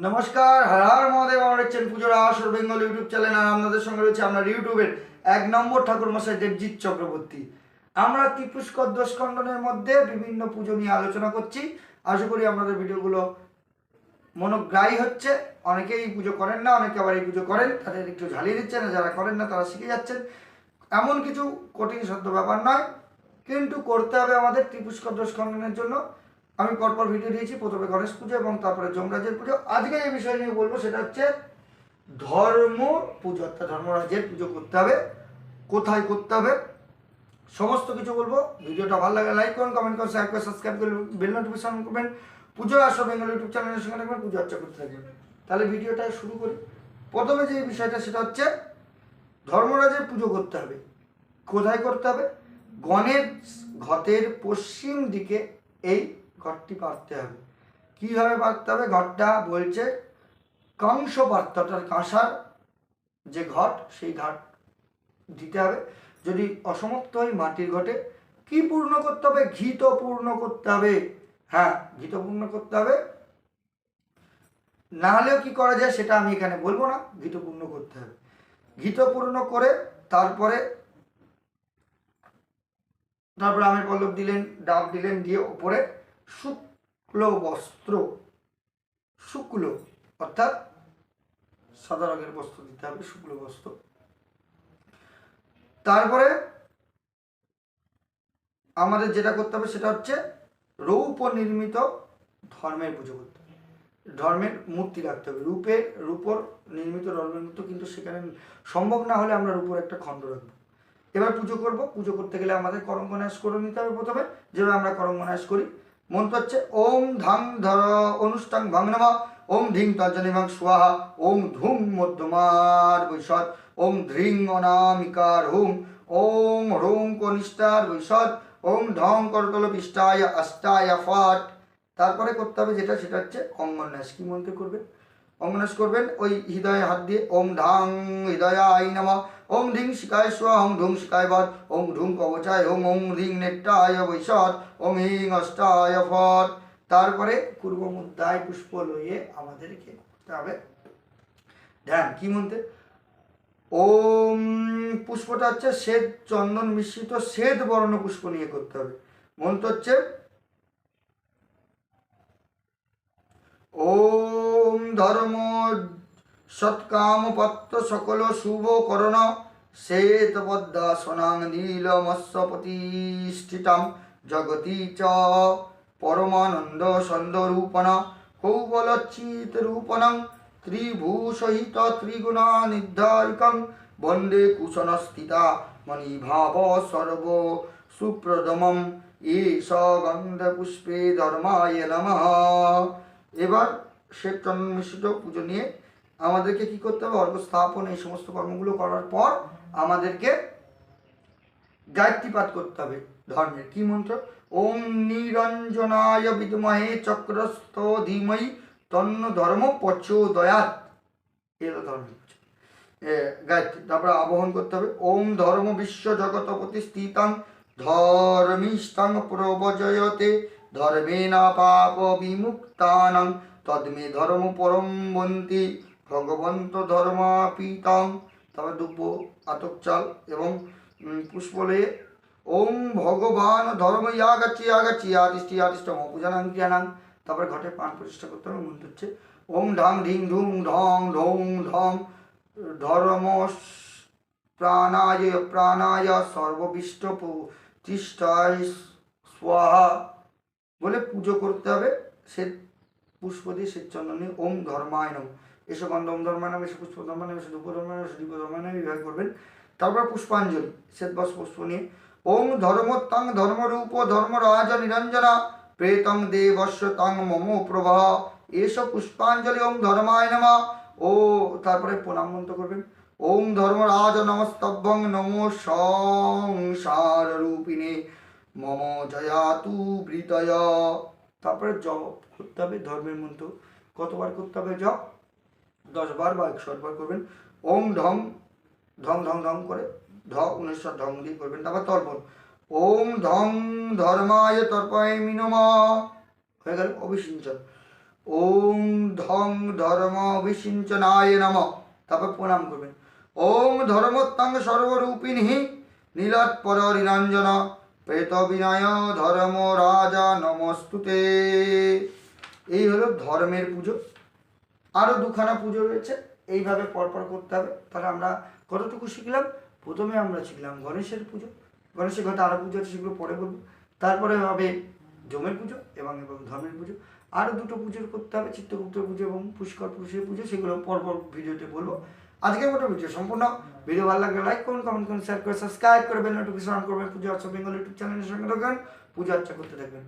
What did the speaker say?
নমস্কার, হর হর মহাদেব, আমার হচ্ছেন পুজোর আসর বেঙ্গল ইউটিউব চ্যানেল আর আপনাদের সঙ্গে রয়েছে, আমরা ইউটিউবের এক নম্বর ঠাকুর মশাই দেবজিৎ চক্রবর্তী। আমরা ত্রিপুষ্কর দোষ খণ্ডনের মধ্যে বিভিন্ন পুজো নিয়ে আলোচনা করছি। আশা করি আপনাদের ভিডিওগুলো মনোগ্রাহী হচ্ছে। অনেকেই পুজো করেন না, অনেকে আবার এই পুজো করেন, তাদের একটু ঝালিয়ে দিচ্ছেন যারা করেন না, তারা শিখে যাচ্ছেন। এমন কিছু কঠিন সত্য ব্যাপার নয়, কিন্তু করতে হবে আমাদের ত্রিপুষ্কর দোষ খণ্ডনের জন্য। আমি পরপর ভিডিও দিয়েছি, প্রথমে গণেশ পুজো এবং তারপরে যমরাজের পুজো। আজকে এই বিষয় নিয়ে বলব, সেটা হচ্ছে ধর্ম পুজো, অর্থাৎ ধর্মরাজের পুজো করতে হবে, কোথায় করতে হবে, সমস্ত কিছু বলব। ভিডিওটা ভালো লাগে লাইক করুন কমেন্ট করুন শেয়ার করে সাবস্ক্রাইব করুন বেল নোটিফিকেশন করবেন। পুজো আসো বেঙ্গল ইউটিউব চ্যানেলের সঙ্গে থাকবেন, পুজো অর্চা করতে থাকবেন। তাহলে ভিডিওটা শুরু করি। প্রথমে যে বিষয়টা, সেটা হচ্ছে ধর্মরাজের পুজো করতে হবে। কোথায় করতে হবে? গণের ঘটের পশ্চিম দিকে এই ঘরটি পাততে হবে। কীভাবে পাততে হবে? ঘরটা বলছে কাংস পাত্র অর্থাৎ কাঁসার যে ঘট, সেই ঘাট দিতে হবে। যদি অসমর্থ হয়, মাটির ঘটে, কি পূর্ণ করতে হবে? ঘিত পূর্ণ করতে হবে। হ্যাঁ ঘিত পূর্ণ করতে হবে। না হলেও কি করা যায়, সেটা আমি এখানে বলব না। ঘিত পূর্ণ করতে হবে। ঘিত পূর্ণ করে তারপরে তারপরে আমের পল্লব দিলেন, ডাব দিলেন, দিয়ে ওপরে শুক্ল বস্ত্র শুক্ল, অর্থাৎ সাদা রঙের বস্ত্র দিতে হবে শুক্ল বস্ত্র তারপরে আমাদের যেটা করতে হবে সেটা হচ্ছে রৌপ নির্মিত ধর্মের পুজো করতে হবে। ধর্মের মূর্তি রাখতে হবে। রূপের, রূপর নির্মিত, ধর্মের মূর্তি কিন্তু সেখানে সম্ভব না হলে আমরা রূপর একটা খণ্ড রাখব। এবার পুজো করব। পুজো করতে গেলে আমাদের করঙ্গনাশ করে নিতে হবে প্রথমে। যেভাবে আমরা করঙ্গনাশ করি মন্ত্র হচ্ছে ওম ধাং ধর অনুষ্ঠান ভাঙনমা ওম ধিং তর্জনিমাং সুহা ওম ধুম মধ্যমার বৈশদ ওম ধ্রিং অনামিকার হুম, ওম হ্রোং কনিষ্ঠার বৈশদ ওম ঢং করতল পিষ্টায় আষ্টায় ফাট। তারপরে করতে হবে যেটা, সেটা হচ্ছে অঙ্গন্যাস কি মন্ত্র করবেন অঙ্গনাশ করবেন ওই হৃদয়ে হাত দিয়ে, ওম ঢাং ধাং আই নামা। ওম ধিং শিকায় স্ব, ওম ধুম শিকায় বদ ওম ঢুং কবচায়, ওম ওম ধিং নেট্টায় বৈশদ ওম হিং অষ্টায় ফট তারপরে পূর্ব মুদ্রায় পুষ্প লইয়ে আমাদেরকে হবে। ধ্যান, কি মন্ত্রে? ওম পুষ্পটা হচ্ছে শ্বেত চন্দন মিশ্রিত শ্বেত বর্ণ পুষ্প নিয়ে করতে হবে। মন্ত্র হচ্ছে, ওম ধর্ম, সৎকামপত্র সকল শুভ করণ। শ্বেতপদ্মা সোনাং নীলমস্য প্রতিষ্ঠিতাম জগতি চ পরমানন্দ সন্দরূপণ কৌবলচ্ছিত রূপণং। ত্রিভূষহিত ত্রিগুণা নির্ধারিকং বন্দে কুশনস্থিতা মণিভাব সর্ব সুপ্রদমম। এষ গন্ধপুষ্পে ধর্মায় নমঃ। এবার শ্বেত চন্দন মিশ্রিত পুজো নিয়ে আমাদেরকে কি করতে হবে? অর্ঘ স্থাপন এই সমস্ত কর্মগুলো করার পর আমাদেরকে গায়ত্রী পাঠ করতে হবে ধর্মের। কি মন্ত্র? ওম নিরঞ্জনায় বিদমহে চক্রস্থ ধীময়ী তন্ন ধর্ম প্রচোদয়াত এলো এ, গায়ত্রী তারপরে আবহন করতে হবে। ওম ধর্ম বিশ্ব জগতপতি স্থিতাং ধর্মিষ্ঠাং প্রবজয়তে ধর্মেনা পাপ বিমুক্তানাং তদ্মে ধর্ম পরম বন্তি, ভগবন্ত ধর্মাপিতাং তারপরে দুব্য আতক চাল এবং পুষ্পলে পুষ্প ওম ভগবান ধর্ম ইয়াগাচ্ছি ইয়াগাচ্ছি আদিষ্টি আদিষ্ট পূজানাং ক্রিয়ানাং। তারপরে ঘটে পান প্রতিষ্ঠা করতে হবে, মন্ত্র হচ্ছে ওম ঢাং ঢিং ঢুং ঢং ঢং ঢং। ধর্ম প্রাণায় প্রাণায় সর্ববিষ্ট প্রতিষ্ঠায় স্বাহা। বলে পুজো করতে হবে, সে পুষ্প দিয়ে শ্বেত চন্দন নিয়ে ওম ধর্মায় নম এসব গন্ধ ওম ধর্মায় নাম এসব পুষ্প ধর্মায় নাম এসব ধূপ ধর্মায় নাম এসব দীপ ধর্মায় নাম এইভাবে করবেন। তারপর পুষ্পাঞ্জলি শ্বেতবাস পুষ্প নিয়ে। ওম ধর্মোত্তাং ধর্মরূপ ধর্মরাজ নিরঞ্জনা, প্রেতং দেবস্য তাং মম প্রভা এসব পুষ্পাঞ্জলি ওম ধর্মায় নমা ও তারপরে প্রণাম মন্ত্র করবেন। ওম ধর্মরাজ নমস্তভ্যং নমো সংসার রূপিণে মম জয়াতু বৃতয়। তারপরে জপ করতে হবে ধর্মের মন্ত্র। কতবার করতে হবে জপ দশ বার বা একশো বার করবেন। ওম ঢং ঢং ঢং ঢং করে ধ উনিশশো ঢং দিয়ে করবেন। তারপর তর্পণ। ওম ধং ধর্মায় তর্পায় মিনমা। হয়ে গেল অভিসিঞ্চন। ওং ধং ধর্ম বিসিঞ্চনায় নম। তারপর প্রণাম করবেন। ওং ধর্মোত্তং সর্বরূপিণী নীলাৎপর নিরঞ্জন প্রেত বিনয় ধর্ম রাজা নমস্তুতে। এই হলো ধর্মের পুজো। আরও দুখানা পুজো রয়েছে, এইভাবে পরপর করতে হবে। তাহলে আমরা কতটুকু শিখলাম? প্রথমে আমরা শিখলাম গণেশের পুজো। গণেশের কথা আরও পুজো আছে, সেগুলো পরে বলব তারপরে হবে জমের পুজো এবং এবং ধর্মের পুজো। আরও দুটো পুজো করতে হবে, চিত্তগুপ্ত পুজো এবং পুষ্কর পুরুষের পুজো, সেগুলো পরপর ভিডিওতে বলব। আজকের মতো ভিডিও সম্পূর্ণ। ভিডিও ভালো লাগলে লাইক করুন কমেন্ট করুন শেয়ার করে সাবস্ক্রাইব করে বেল নোটিফিকেশন অন করবেন। পুজো অর্চা বেঙ্গল ইউটিউব চ্যানেলের সঙ্গে থাকবেন পূজা অর্চা করতে থাকবেন।